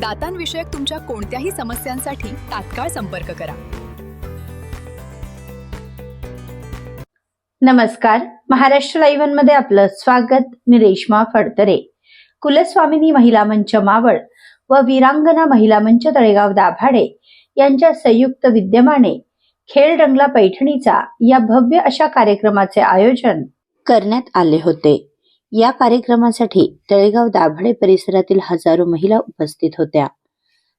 दातांविषयक तुमच्या कोणत्याही समस्यांसाठी तात्काळ संपर्क करा. नमस्कार. महाराष्ट्र लाईव्हमध्ये आपलं स्वागत. मी रेश्मा फडतरे. कुलस्वामिनी महिला मंच मावळ व वीरांगना महिला मंच तळेगाव दाभाडे यांच्या संयुक्त विद्यमाने खेळ रंगला पैठणीचा या भव्य अशा कार्यक्रमाचे आयोजन करण्यात आले होते. या कार्यक्रमासाठी तळेगाव दाभाडे परिसरातील हजारो महिला उपस्थित होत्या.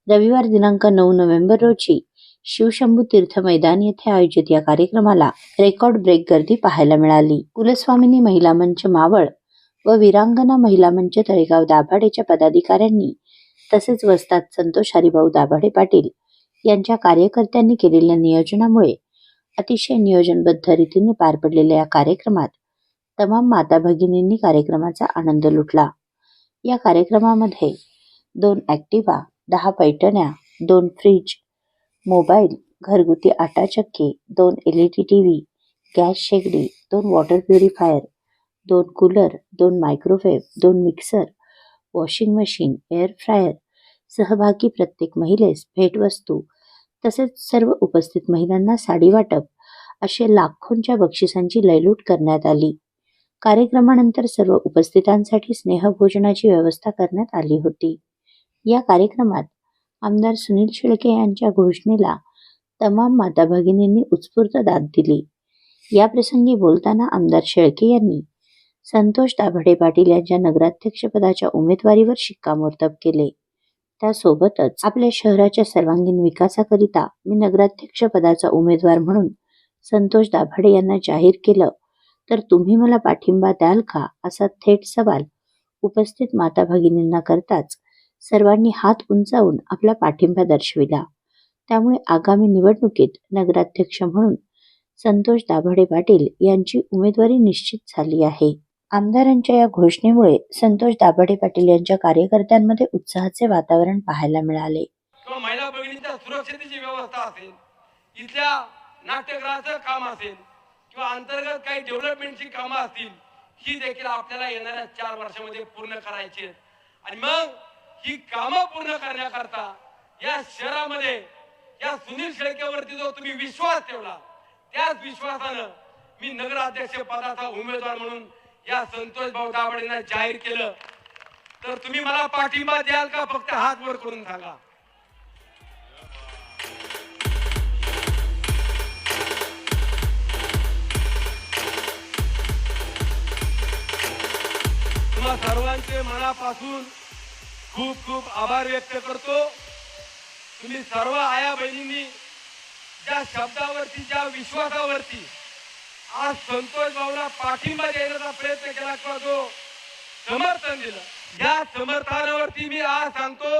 रविवार दिनांक नऊ नोव्हेंबर रोजी शिवशंभू तीर्थ मैदान येथे आयोजित या कार्यक्रमाला रेकॉर्ड ब्रेक गर्दी पाहायला मिळाली. कुलस्वामिनी महिला मंच मावळ व वीरांगना महिला मंच तळेगाव दाभाडेच्या पदाधिकाऱ्यांनी तसेच वस्तात संतोष हरिभाऊ दाभाडे पाटील यांच्या कार्यकर्त्यांनी केलेल्या नियोजनामुळे अतिशय नियोजनबद्ध रीतीने पार पडलेल्या या कार्यक्रमात तमाम माता भगिनींनी कार्यक्रमाचा आनंद लुटला. या कार्यक्रमामध्ये दोन ॲक्टिवा दहा पैठण्या दोन फ्रीज मोबाईल घरगुती आटा चक्की दोन L E D T V gas शेगडी दोन वॉटर प्युरिफायर दोन कूलर दोन मायक्रोवेव्ह दोन mixer washing machine air fryer सहभागी प्रत्येक महिलेस भेटवस्तू तसेच सर्व उपस्थित महिलांना साडी वाटप असे लाखोंच्या बक्षिसांची लयलूट करण्यात आली. कार्यक्रमानंतर सर्व उपस्थितांसाठी स्नेहभोजनाची व्यवस्था करण्यात आली होती. या कार्यक्रमात आमदार सुनील शेळके यांच्या घोषणेला तमाम माता भगिनींनी उत्स्फूर्त दाद दिली. या प्रसंगी बोलताना आमदार शेळके यांनी संतोष दाभडे पाटील यांच्या नगराध्यक्षपदाच्या उमेदवारीवर शिक्कामोर्तब केले. त्यासोबतच आपल्या शहराच्या सर्वांगीण विकासाकरिता मी नगराध्यक्ष पदाचा उमेदवार म्हणून संतोष दाभाडे यांना जाहीर केलं तर तुम्ही मला पाठिंबा द्याल का? असा थेट सवाल उपस्थित माता भगिनींना करताच सर्वांनी हात उंचावून आपला पाठिंबा दर्शविला. त्यामुळे आगामी निवडणुकीत नगराध्यक्ष म्हणून संतोष दाभडे पाटील यांची उमेदवारी निश्चित झाली आहे. आमदारांच्या या घोषणेमुळे संतोष दाभडे पाटील यांच्या कार्यकर्त्यांमध्ये उत्साहाचे वातावरण पाहायला मिळाले. महिला सुरक्षतेची व्यवस्था असेल इथल्या नाट्यगृहाचं काम असेल किंवा अंतर्गत काही डेव्हलपमेंटची कामं असतील ही देखील आपल्याला येणाऱ्या चार वर्षामध्ये पूर्ण करायची आणि मग ही कामं पूर्ण करण्याकरता या शहरामध्ये या सुनील शेळकेवरती जो तुम्ही विश्वास ठेवला त्याच विश्वासानं मी नगराध्यक्ष पदाचा उमेदवार म्हणून या संतोष भाऊ दाभाडेंना जाहीर केलं. तर तुम्ही मला पाठिंबा द्याल का? फक्त हात वर करून सांगा. तुम्हा सर्वांचे मनापासून खूप खूप आभार व्यक्त करतो. तुम्ही सर्व आया बहिणींनी ज्या शब्दावरती ज्या विश्वासावरती आज संतोष भाऊला पाठिंबा देण्याचा प्रयत्न केला किंवा जो समर्थन दिलं या समर्थनावरती मी आज सांगतो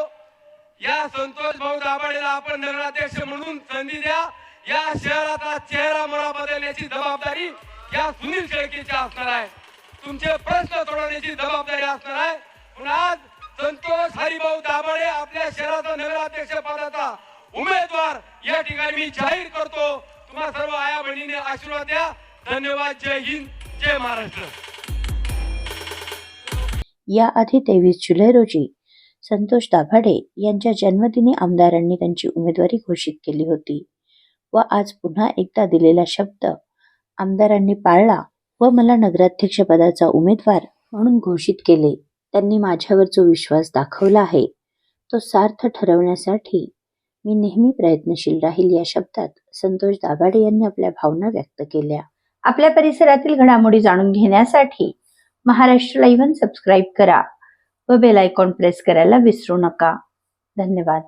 या संतोष भाऊ दाभाडेला आपण नगराध्यक्ष म्हणून संधी द्या. या शहराचा चेहरा मला बदलण्याची जबाबदारी या सुनील शेळकेची असणार आहे. तुमचे प्रश्न सोडवण्याची जबाबदारी असणार आहे. पण आज संतोष हरिभाऊ दाभाडे आपल्या शहराचा नगराध्यक्ष पदाचा उमेदवार या ठिकाणी मी जाहीर करतो. तुम्हा सर्व आया बहिणीने आशीर्वाद द्या. धन्यवाद. जय हिंद. जय महाराष्ट्र. याआधी तेवीस जुलै रोजी संतोष दाभाडे यांच्या जन्मदिनी आमदारांनी त्यांची उमेदवारी घोषित केली होती व आज पुन्हा एकदा दिलेला शब्द आमदारांनी पाळला व मला नगराध्यक्षपदाचा उमेदवार म्हणून घोषित केले. त्यांनी माझ्यावर जो विश्वास दाखवला आहे. तो सार्थ ठरवण्यासाठी मी नेहमी प्रयत्नशील राहील या शब्दात संतोष दाभाडे यांनी आपल्या भावना व्यक्त केल्या. आपल्या परिसरातील घडामोडी जाणून घेण्यासाठी महाराष्ट्र लाईव्ह सबस्क्राईब करा व बेल आयकॉन प्रेस करायला विसरू नका. धन्यवाद.